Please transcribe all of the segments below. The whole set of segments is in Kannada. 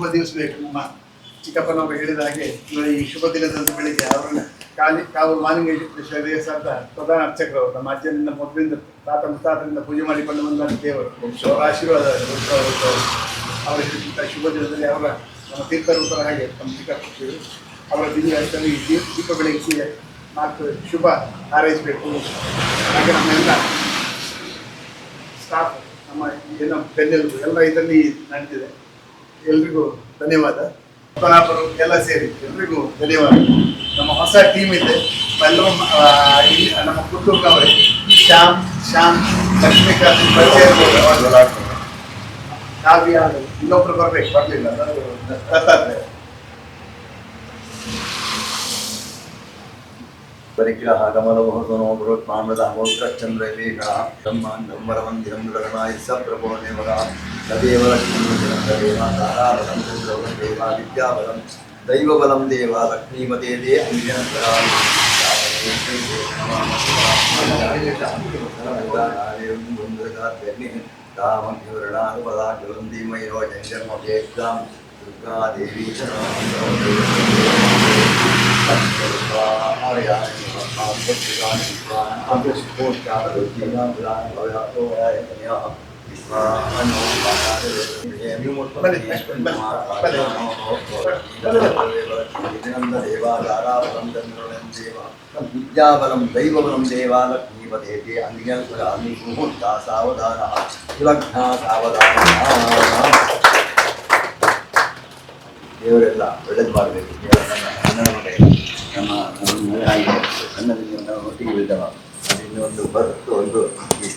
ಶುಭ ದಿವಸಬೇಕು ನಮ್ಮ ಚಿಕ್ಕಪ್ಪನವರು ಹೇಳಿದ ಹಾಗೆ ಈ ಶುಭ ದಿನದಂದು ಬೆಳಿಗ್ಗೆ ಅವರನ್ನ ಕಾಲಿ ಕಾವಲು ಮಾಲಿಂಗೇಶ್ವರ ದೇವಸ್ಥಾನದ ಪ್ರಧಾನ ಅರ್ಚಕರು ನಮ್ಮ ಅಜ್ಜನಿಂದ ಮೊದಲಿಂದ ತಾತ ಮುತ್ತಾತರಿಂದ ಪೂಜೆ ಮಾಡಿಕೊಂಡು ಬಂದ ದೇವರು. ಅವರ ಆಶೀರ್ವಾದ ಅವರ ಶುಭ ದಿನದಲ್ಲಿ ಅವರ ನಮ್ಮ ತೀರ್ಥರೂಪರ ಹಾಗೆ ನಮ್ಮ ಚಿಕ್ಕಪ್ಪ ಅವರ ದಿನ ದೀಪ ದೀಪ ಬೆಳಗಿಸಿ ನಾಲ್ಕು ಶುಭ ಹಾರೈಸಬೇಕು. ಹಾಗೆ ನಮ್ಮೆಲ್ಲ ಸ್ಟಾಫ್ ನಮ್ಮ ಏನು ಬೆನ್ನೆಲುಬು ಎಲ್ಲ ಇದರಲ್ಲಿ ನಡೆದಿದೆ. ಎಲ್ರಿಗೂ ಧನ್ಯವಾದ. ಕೊನಾಪುರು ಎಲ್ಲ ಸೇರಿ ಎಲ್ರಿಗೂ ಧನ್ಯವಾದ. ನಮ್ಮ ಹೊಸ ಟೀಮ್ ಇದೆ. ಎಲ್ಲರೂ ನಮ್ಮ ನಮ್ಮ ಪುತ್ತೂರಿನವರೇ ಶ್ಯಾಮ್ ಶ್ಯಾಮ್, ಲಕ್ಷ್ಮೀಕಾಂತ್ ಪರಿಚಯ. ಕಾವ್ಯ ಇನ್ನೊಬ್ರು ಬರ್ಬೇಕು, ಬರ್ಲಿಲ್ಲ. ಅದಾದ್ರೆ ಪರಿಗ್ರಹ ಚಂದ್ರ ಬೃಹತ್ಮಾಮೃತಾಮೋತ್ರಚಂದ್ರಲೇಖ ಬ್ರಹ್ಮಾನ್ ನಂಬರ ಗಗನಾಯ ಸ ಪ್ರಭೋ ದೇವರ. ததேவ லக்ஷ்மீபலம் ததேவா தாராபலம் சந்திரபலம் தேவா வித்யாபலம் தெய்வபலம் தேவா லக்ஷ்மீபதே தே அஞ்சனபராய் ராமகிவரணாபதாகிவந்தீமயோஜங்கர்மேதாம் துர்கா தேவி சரணம் ವಿದ್ಯಾಬಲಂ ದೈವಬಲಂ ದೇವಾ ಲಕ್ಷ್ಮೀಪದೇ ಅಂಗ್ಯಂಕರಾಮಿ ಮುಹೂರ್ತ ಸಾವಧಾನ. ಸುಲಗ್ನ ಸಾವಧಾನ. ದೇವರೆಲ್ಲ ಒಳ್ಳೇದು ಮಾಡಬೇಕು. ಮಗ ನಮ್ಮ ನಮ್ಮ ಅಣ್ಣದಲ್ಲಿ ನಾವು ಒಟ್ಟಿಗೆ ಬಿದ್ದವ ಅದರಿಂದ ಒಂದು ಬರುತ್ತು ಒಂದು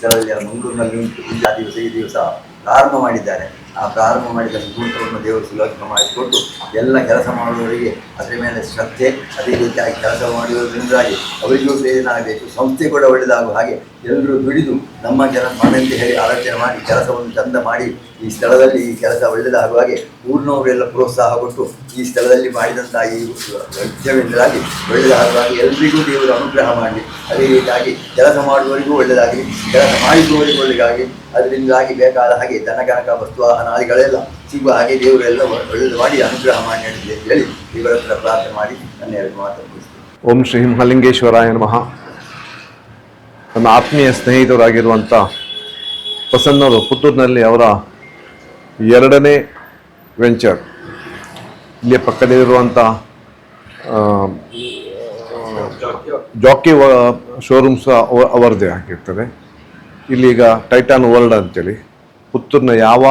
ಸ್ಥಳದಲ್ಲಿ ಮಂಗಳೂರಿನಲ್ಲಿ ಉಂಟು. ದಿವಸ ಈ ದಿವಸ ಪ್ರಾರಂಭ ಮಾಡಿದ್ದಾರೆ. ಆ ಪ್ರಾರಂಭ ಮಾಡಿದ ಮುಹೂರ್ತವನ್ನು ದೇವರು ಸುಲಭ ಮಾಡಿಕೊಟ್ಟು ಎಲ್ಲ ಕೆಲಸ ಮಾಡುವವರಿಗೆ ಅದರ ಮೇಲೆ ಶ್ರದ್ಧೆ, ಅದೇ ರೀತಿಯಾಗಿ ಕೆಲಸ ಮಾಡುವುದರಿಂದಾಗಿ ಅವರಿಗೂ ಪ್ರೇರಣೆ ಆಗಬೇಕು. ಸಂಸ್ಥೆ ಕೂಡ ಒಳ್ಳೆಯದಾಗುವ ಹಾಗೆ ಎಲ್ಲರೂ ದುಡಿದು ನಮ್ಮ ಜನ ಮನೆಯಲ್ಲಿ ಹೇಳಿ ಆಲೋಚನೆ ಮಾಡಿ ಕೆಲಸವನ್ನು ಚಂದ ಮಾಡಿ ಈ ಸ್ಥಳದಲ್ಲಿ ಈ ಕೆಲಸ ಒಳ್ಳೆಯದಾಗುವ ಹಾಗೆ ಊರಿನವರೆಲ್ಲ ಪ್ರೋತ್ಸಾಹ ಕೊಟ್ಟು ಈ ಸ್ಥಳದಲ್ಲಿ ಮಾಡಿದಂಥ ಈ ವೆಚ್ಚದಿಂದಾಗಿ ಒಳ್ಳೆಯದಾಗುವ ಹಾಗೆ ಎಲ್ಲರಿಗೂ ದೇವರು ಅನುಗ್ರಹ ಮಾಡಲಿ ಅದೇ ರೀತಿಯಾಗಿ ಕೆಲಸ ಮಾಡುವವರಿಗೂ ಒಳ್ಳೆಯದಾಗಲಿ, ಕೆಲಸ ಮಾಡಿಸುವವರಿಗೂ ಒಳ್ಳೆಯದಾಗಿ ಅದರಿಂದಾಗಿ ಬೇಕಾದ ಹಾಗೆ ದನಗನಕ ವಸ್ತು ವಾಹನಾದಿಗಳೆಲ್ಲ ಸಿಗುವ ಹಾಗೆ ದೇವರೆಲ್ಲ ಒಳ್ಳೆಯದು ಮಾಡಿ ಅನುಗ್ರಹ ಮಾಡಿ ಹೇಳಿ ಇವರ ಹತ್ರ ಪ್ರಾರ್ಥನೆ ಮಾಡಿ ನನ್ನ ಎರಡು ಮಾತು ಓಂ ಶ್ರೀ ಮಹಾಲಿಂಗೇಶ್ವರಾಯ ನಮಃ. ನನ್ನ ಆತ್ಮೀಯ ಸ್ನೇಹಿತರಾಗಿರುವಂಥ ಪ್ರಸನ್ನರು ಪುತ್ತೂರಿನಲ್ಲಿ ಅವರ ಎರಡನೇ ವೆಂಚರ್. ಇಲ್ಲಿ ಪಕ್ಕದಲ್ಲಿರುವಂಥ ಜಾಕಿ ಶೋರೂಮ್ ಶೋರೂಮ್ಸ್ ಅವರದೇ ಆಗಿರ್ತದೆ. ಇಲ್ಲಿಗ ಟೈಟಾನ್ ವರ್ಲ್ಡ್ ಅಂತೇಳಿ ಪುತ್ತೂರಿನ ಯಾವ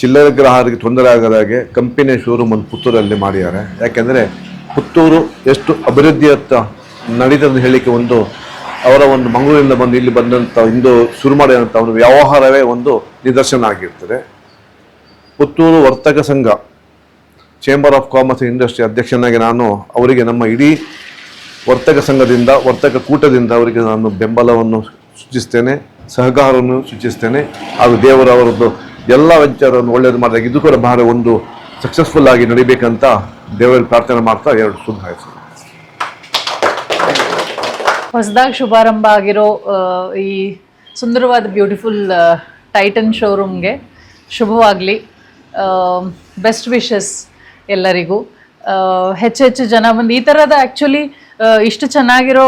ಚಿಲ್ಲರೆ ಗ್ರಾಹಕರಿಗೆ ತೊಂದರೆ ಆಗದ ಹಾಗೆ ಕಂಪನಿಯ ಶೋರೂಮ್ ಒಂದು ಪುತ್ತೂರಲ್ಲಿ ಮಾಡಿದ್ದಾರೆ. ಯಾಕೆಂದರೆ ಪುತ್ತೂರು ಎಷ್ಟು ಅಭಿವೃದ್ಧಿಯತ್ತ ನಡೀತದೆ ಹೇಳಲಿಕ್ಕೆ ಒಂದು ಅವರ ಒಂದು ಮಂಗಳೂರಿಂದ ಬಂದು ಇಲ್ಲಿ ಬಂದಂಥ ಇಂದು ಶುರು ಮಾಡಿದಂಥ ಒಂದು ವ್ಯವಹಾರವೇ ಒಂದು ನಿದರ್ಶನ ಆಗಿರ್ತದೆ. ಪುತ್ತೂರು ವರ್ತಕ ಸಂಘ ಚೇಂಬರ್ ಆಫ್ ಕಾಮರ್ಸ್ ಇಂಡಸ್ಟ್ರಿ ಅಧ್ಯಕ್ಷನಾಗಿ ನಾನು ಅವರಿಗೆ ನಮ್ಮ ಇಡೀ ವರ್ತಕ ಸಂಘದಿಂದ, ವರ್ತಕ ಕೂಟದಿಂದ ಅವರಿಗೆ ನಾನು ಬೆಂಬಲವನ್ನು ಸೂಚಿಸ್ತೇನೆ, ಸಹಕಾರವನ್ನು ಸೂಚಿಸ್ತೇನೆ. ಹಾಗೂ ದೇವರವರದ್ದು ಎಲ್ಲ ವೆಂಚರನ್ನು ಒಳ್ಳೇದು ಮಾಡಿದಾಗ ಇದು ಕೂಡ ಬಹಳ ಒಂದು ಸಕ್ಸಸ್ಫುಲ್ ಆಗಿ ನಡಿಬೇಕಂತ ದೇವರಲ್ಲಿ ಪ್ರಾರ್ಥನೆ ಮಾಡ್ತಾ ಎರಡು ಶುಭ ಹಾರೈಸ್ತೇನೆ. ಹೊಸದಾಗಿ ಶುಭಾರಂಭ ಆಗಿರೋ ಈ ಸುಂದರವಾದ ಬ್ಯೂಟಿಫುಲ್ ಟೈಟನ್ ಶೋರೂಮ್ಗೆ ಶುಭವಾಗಲಿ. ಬೆಸ್ಟ್ ವಿಶಸ್ ಎಲ್ಲರಿಗೂ. ಹೆಚ್ಚು ಹೆಚ್ಚು ಜನ ಬಂದು ಈ ಥರದ ಆ್ಯಕ್ಚುಲಿ ಇಷ್ಟು ಚೆನ್ನಾಗಿರೋ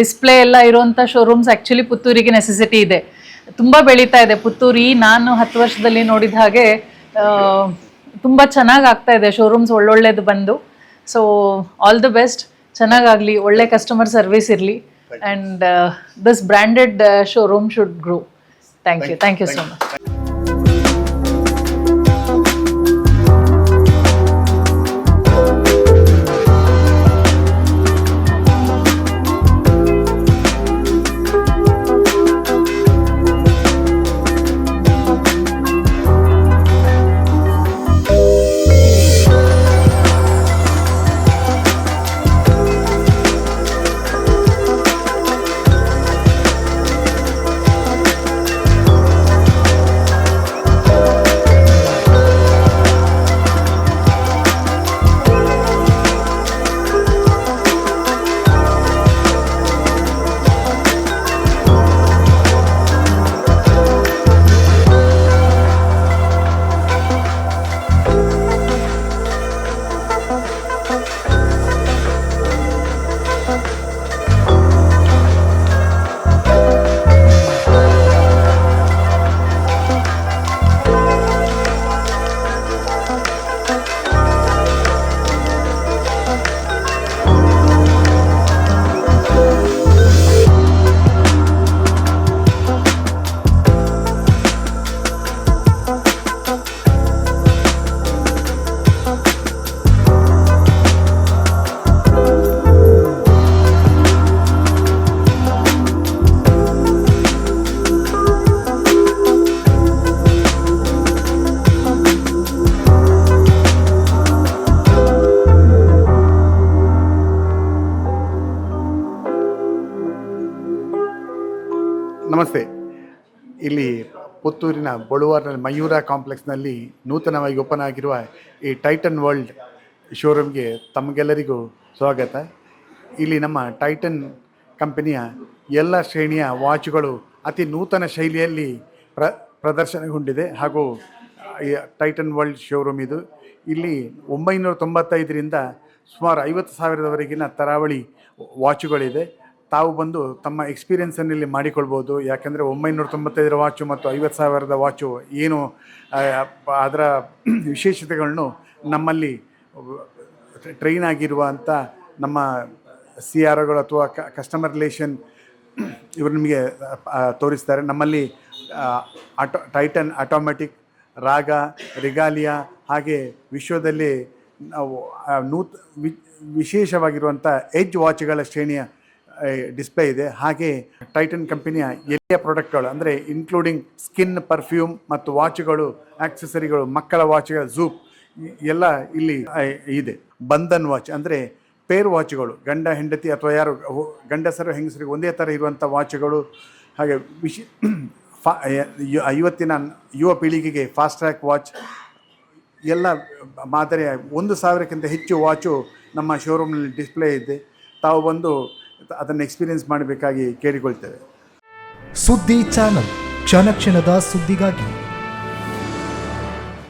ಡಿಸ್ಪ್ಲೇ ಎಲ್ಲ ಇರೋವಂಥ ಶೋರೂಮ್ಸ್ ಆ್ಯಕ್ಚುಲಿ ಪುತ್ತೂರಿಗೆ ನೆಸೆಸಿಟಿ ಇದೆ. ತುಂಬ ಬೆಳೀತಾ ಇದೆ ಪುತ್ತೂರಿ. ನಾನು ಹತ್ತು ವರ್ಷದಲ್ಲಿ ನೋಡಿದ ಹಾಗೆ ತುಂಬಾ ಚೆನ್ನಾಗಿ ಆಗ್ತಾ ಇದೆ. ಶೋರೂಮ್ಸ್ ಒಳ್ಳೊಳ್ಳೇದು ಬಂದು. ಸೊ ಆಲ್ ದ ಬೆಸ್ಟ್ ಚೆನ್ನಾಗಾಗಲಿ. ಒಳ್ಳೆ ಕಸ್ಟಮರ್ ಸರ್ವಿಸ್ ಇರಲಿ. And this branded showroom should grow thank you thank you so much ಇಲ್ಲಿ ಪುತ್ತೂರಿನ ಬಳುವಾರ್ನಲ್ಲಿ ಮಯೂರ ಕಾಂಪ್ಲೆಕ್ಸ್ನಲ್ಲಿ ನೂತನವಾಗಿ ಓಪನ್ ಆಗಿರುವ ಈ ಟೈಟನ್ ವರ್ಲ್ಡ್ ಶೋರೂಮ್ಗೆ ತಮಗೆಲ್ಲರಿಗೂ ಸ್ವಾಗತ. ಇಲ್ಲಿ ನಮ್ಮ ಟೈಟನ್ ಕಂಪನಿಯ ಎಲ್ಲ ಶ್ರೇಣಿಯ ವಾಚ್ಗಳು ಅತಿ ನೂತನ ಶೈಲಿಯಲ್ಲಿ ಪ್ರ, ಪ್ರದರ್ಶನಗೊಂಡಿದೆ. ಹಾಗೂ ಟೈಟನ್ ವರ್ಲ್ಡ್ ಶೋರೂಮ್ ಇದು. ಇಲ್ಲಿ ಒಂಬೈನೂರ ತೊಂಬತ್ತೈದರಿಂದ ಸುಮಾರು ಐವತ್ತು ಸಾವಿರದವರೆಗಿನ ತರಾವಳಿ ವಾಚುಗಳಿದೆ ತಾವು ಬಂದು ತಮ್ಮ ಎಕ್ಸ್ಪೀರಿಯನ್ಸನ್ನು ಇಲ್ಲಿ ಮಾಡಿಕೊಳ್ಬೋದು. ಯಾಕೆಂದರೆ ಒಂಬೈನೂರ ತೊಂಬತ್ತೈದರ ವಾಚು ಮತ್ತು ಐವತ್ತು ಸಾವಿರದ ವಾಚು ಏನು ಅದರ ವಿಶೇಷತೆಗಳನ್ನು ನಮ್ಮಲ್ಲಿ ಟ್ರೈನ್ ಆಗಿರುವಂಥ ನಮ್ಮ ಸಿ ಆರ್ ಒಗಳು ಅಥವಾ ಕಸ್ಟಮರ್ ರಿಲೇಷನ್ ಇವರು ನಿಮಗೆ ತೋರಿಸ್ತಾರೆ. ನಮ್ಮಲ್ಲಿ ಆಟೋ ಟೈಟನ್ ಆಟೋಮ್ಯಾಟಿಕ್ ರಾಗ ರಿಗಾಲಿಯಾ ಹಾಗೆ ವಿಶ್ವದಲ್ಲಿ ನಾವು ನೂತ ವಿಶೇಷವಾಗಿರುವಂಥ ಎಜ್ ವಾಚ್ಗಳ ಶ್ರೇಣಿಯ ಡಿಸ್ಪ್ಲೇ ಇದೆ. ಹಾಗೆ ಟೈಟನ್ ಕಂಪನಿಯ ಎಲ್ಲಿಯ ಪ್ರಾಡಕ್ಟ್ಗಳು ಅಂದರೆ ಇನ್ಕ್ಲೂಡಿಂಗ್ ಸ್ಕಿನ್ ಪರ್ಫ್ಯೂಮ್ ಮತ್ತು ವಾಚ್ಗಳು ಆಕ್ಸೆಸರಿಗಳು ಮಕ್ಕಳ ವಾಚ್ಗಳ ಝೂಪ್ ಎಲ್ಲ ಇಲ್ಲಿ ಇದೆ. ಬಂಧನ್ ವಾಚ್ ಅಂದರೆ ಪೇರ್ ವಾಚ್ಗಳು ಗಂಡ, ಹೆಂಡತಿ ಅಥವಾ ಯಾರು ಗಂಡಸರು, ಹೆಂಗಸರಿಗೆ ಒಂದೇ ಥರ ಇರುವಂಥ ವಾಚ್ಗಳು ಹಾಗೆ ವಿಶಿ, ಫಾ ಇವತ್ತಿನ ಯುವ ಪೀಳಿಗೆಗೆ ಫಾಸ್ಟ್ ಟ್ರ್ಯಾಕ್ ವಾಚ್ ಎಲ್ಲ ಮಾದರಿಯ ಒಂದು ಸಾವಿರಕ್ಕಿಂತ ಹೆಚ್ಚು ವಾಚು ನಮ್ಮ ಶೋರೂಮ್ನಲ್ಲಿ ಡಿಸ್ಪ್ಲೇ ಇದೆ. ತಾವು ಬಂದು ಅದನ್ನು ಎಕ್ಸ್ಪೀರಿಯನ್ಸ್ ಮಾಡಬೇಕಾಗಿ ಕೇಳಿಕೊಳ್ತೇವೆ. ಸುದ್ದಿ ಚಾನಲ್ ಕ್ಷಣ ಕ್ಷಣದ ಸುದ್ದಿಗಾಗಿ